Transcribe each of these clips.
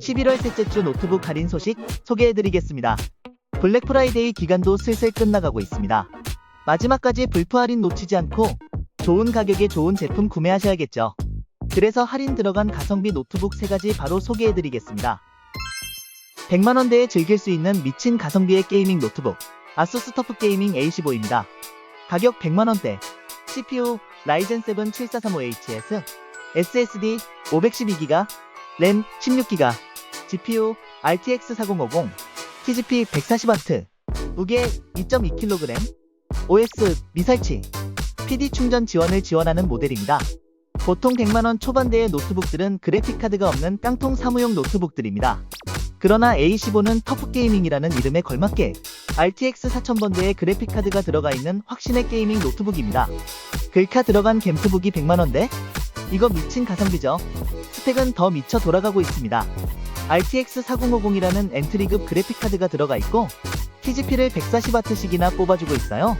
11월 셋째 주 노트북 할인 소식 소개해드리겠습니다. 블랙 프라이데이 기간도 슬슬 끝나가고 있습니다. 마지막까지 불프 할인 놓치지 않고 좋은 가격에 좋은 제품 구매하셔야겠죠. 그래서 할인 들어간 가성비 노트북 3가지 바로 소개해드리겠습니다. 100만원대에 즐길 수 있는 미친 가성비의 게이밍 노트북 아수스 터프 게이밍 A15입니다. 가격 100만원대 CPU 라이젠 7 7435HS SSD 512GB 램 16GB GPU RTX 4050 TGP 140W 무게 2.2kg OS 미설치 PD 충전 지원을 지원하는 모델입니다. 보통 100만원 초반대의 노트북들은 그래픽카드가 없는 깡통 사무용 노트북들입니다. 그러나 A15는 터프게이밍이라는 이름에 걸맞게 RTX 4000번대의 그래픽카드가 들어가 있는 확신의 게이밍 노트북입니다. 글카 들어간 겜트북이 100만원대? 이거 미친 가성비죠. 스펙은 더 미쳐 돌아가고 있습니다. RTX 4050이라는 엔트리급 그래픽카드가 들어가 있고 TGP를 140W씩이나 뽑아주고 있어요.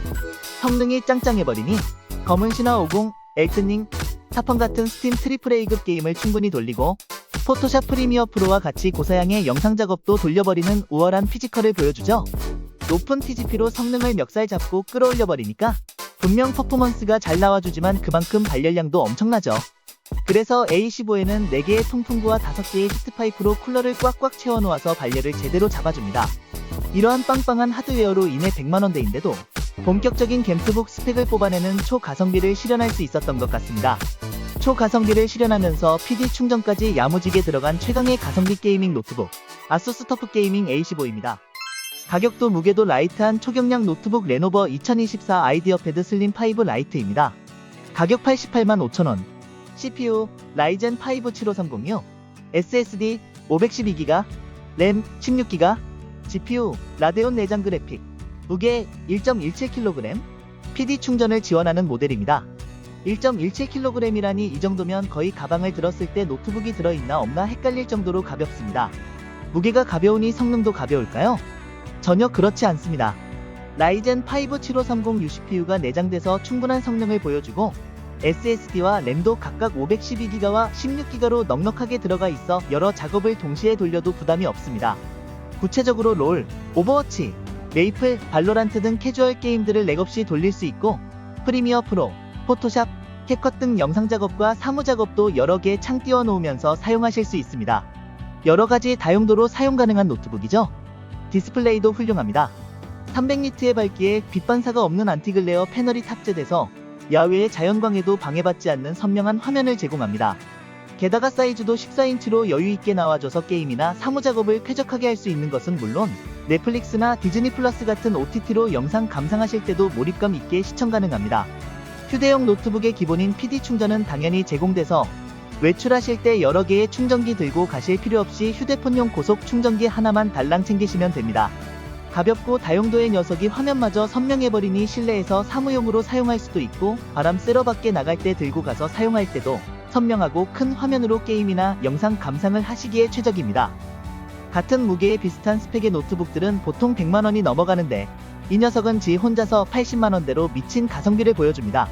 성능이 짱짱해버리니 검은 신화 50, 엘튼닝, 타펀 같은 스팀 트리플 A급 게임을 충분히 돌리고 포토샵 프리미어 프로와 같이 고사양의 영상 작업도 돌려버리는 우월한 피지컬을 보여주죠. 높은 TGP로 성능을 멱살 잡고 끌어올려버리니까 분명 퍼포먼스가 잘 나와주지만 그만큼 발열량도 엄청나죠. 그래서 A15에는 4개의 통풍구와 5개의 히트파이프로 쿨러를 꽉꽉 채워놓아서 발열을 제대로 잡아줍니다. 이러한 빵빵한 하드웨어로 인해 100만원대인데도 본격적인 겜트북 스펙을 뽑아내는 초가성비를 실현할 수 있었던 것 같습니다. 초가성비를 실현하면서 PD 충전까지 야무지게 들어간 최강의 가성비 게이밍 노트북 아수스 터프 게이밍 A15입니다. 가격도 무게도 라이트한 초경량 노트북 레노버 2024 아이디어 패드 슬림 5 라이트입니다. 가격 88만 5천원 CPU 라이젠 5 75306 SSD 512GB 램 16GB GPU 라데온 내장 그래픽 무게 1.17kg PD 충전을 지원하는 모델입니다. 1.17kg이라니 이 정도면 거의 가방을 들었을 때 노트북이 들어있나 없나 헷갈릴 정도로 가볍습니다. 무게가 가벼우니 성능도 가벼울까요? 전혀 그렇지 않습니다. 라이젠 5 7530U CPU가 내장돼서 충분한 성능을 보여주고 SSD와 램도 각각 512GB와 16GB로 넉넉하게 들어가 있어 여러 작업을 동시에 돌려도 부담이 없습니다. 구체적으로 롤, 오버워치, 메이플, 발로란트 등 캐주얼 게임들을 렉 없이 돌릴 수 있고 프리미어 프로, 포토샵, 캡컷 등 영상 작업과 사무 작업도 여러 개 창 띄워 놓으면서 사용하실 수 있습니다. 여러 가지 다용도로 사용 가능한 노트북이죠. 디스플레이도 훌륭합니다. 300니트의 밝기에 빛 반사가 없는 안티글레어 패널이 탑재돼서 야외의 자연광에도 방해받지 않는 선명한 화면을 제공합니다. 게다가 사이즈도 14인치로 여유있게 나와줘서 게임이나 사무 작업을 쾌적하게 할 수 있는 것은 물론 넷플릭스나 디즈니 플러스 같은 OTT로 영상 감상하실 때도 몰입감 있게 시청 가능합니다. 휴대용 노트북의 기본인 PD 충전은 당연히 제공돼서 외출하실 때 여러 개의 충전기 들고 가실 필요 없이 휴대폰용 고속 충전기 하나만 달랑 챙기시면 됩니다. 가볍고 다용도의 녀석이 화면마저 선명해버리니 실내에서 사무용으로 사용할 수도 있고 바람 쐬러 밖에 나갈 때 들고 가서 사용할 때도 선명하고 큰 화면으로 게임이나 영상 감상을 하시기에 최적입니다. 같은 무게의 비슷한 스펙의 노트북들은 보통 100만원이 넘어가는데 이 녀석은 지 혼자서 80만원대로 미친 가성비를 보여줍니다.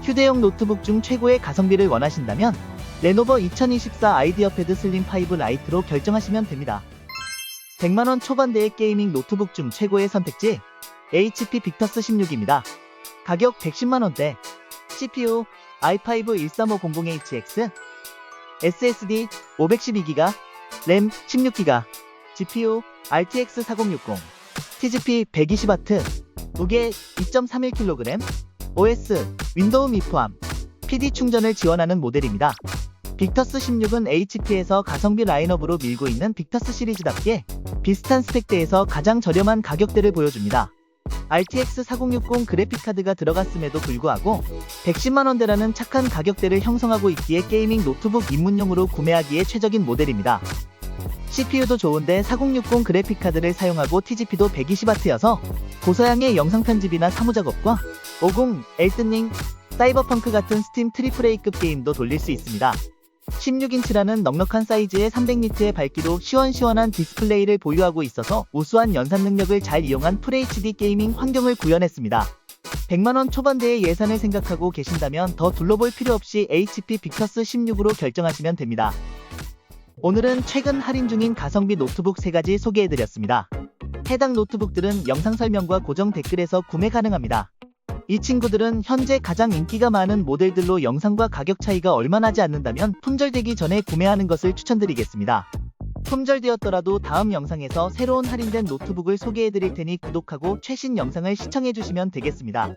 휴대용 노트북 중 최고의 가성비를 원하신다면 레노버 2024 아이디어 패드 슬림 5 라이트로 결정하시면 됩니다. 100만원 초반대의 게이밍 노트북 중 최고의 선택지 HP 빅터스 16입니다. 가격 110만원대 CPU i5 13500HX SSD 512GB 램 16GB GPU RTX 4060 TGP 120W 무게 2.31kg OS 윈도우 미 포함 PD 충전을 지원하는 모델입니다. 빅터스 16은 HP에서 가성비 라인업으로 밀고 있는 빅터스 시리즈답게 비슷한 스펙대에서 가장 저렴한 가격대를 보여줍니다. RTX 4060 그래픽카드가 들어갔음에도 불구하고 110만원대라는 착한 가격대를 형성하고 있기에 게이밍 노트북 입문용으로 구매하기에 최적인 모델입니다. CPU도 좋은데 4060 그래픽카드를 사용하고 TGP도 120W여서 고사양의 영상 편집이나 사무작업과 50, 엘든링, 사이버펑크 같은 스팀 트리플 A급 게임도 돌릴 수 있습니다. 16인치라는 넉넉한 사이즈의 300니트의 밝기로 시원시원한 디스플레이를 보유하고 있어서 우수한 연산 능력을 잘 이용한 FHD 게이밍 환경을 구현했습니다. 100만원 초반대의 예산을 생각하고 계신다면 더 둘러볼 필요 없이 HP 빅터스 16으로 결정하시면 됩니다. 오늘은 최근 할인 중인 가성비 노트북 3가지 소개해드렸습니다. 해당 노트북들은 영상 설명과 고정 댓글에서 구매 가능합니다. 이 친구들은 현재 가장 인기가 많은 모델들로 영상과 가격 차이가 얼마 나지 않는다면 품절되기 전에 구매하는 것을 추천드리겠습니다. 품절되었더라도 다음 영상에서 새로운 할인된 노트북을 소개해드릴 테니 구독하고 최신 영상을 시청해주시면 되겠습니다.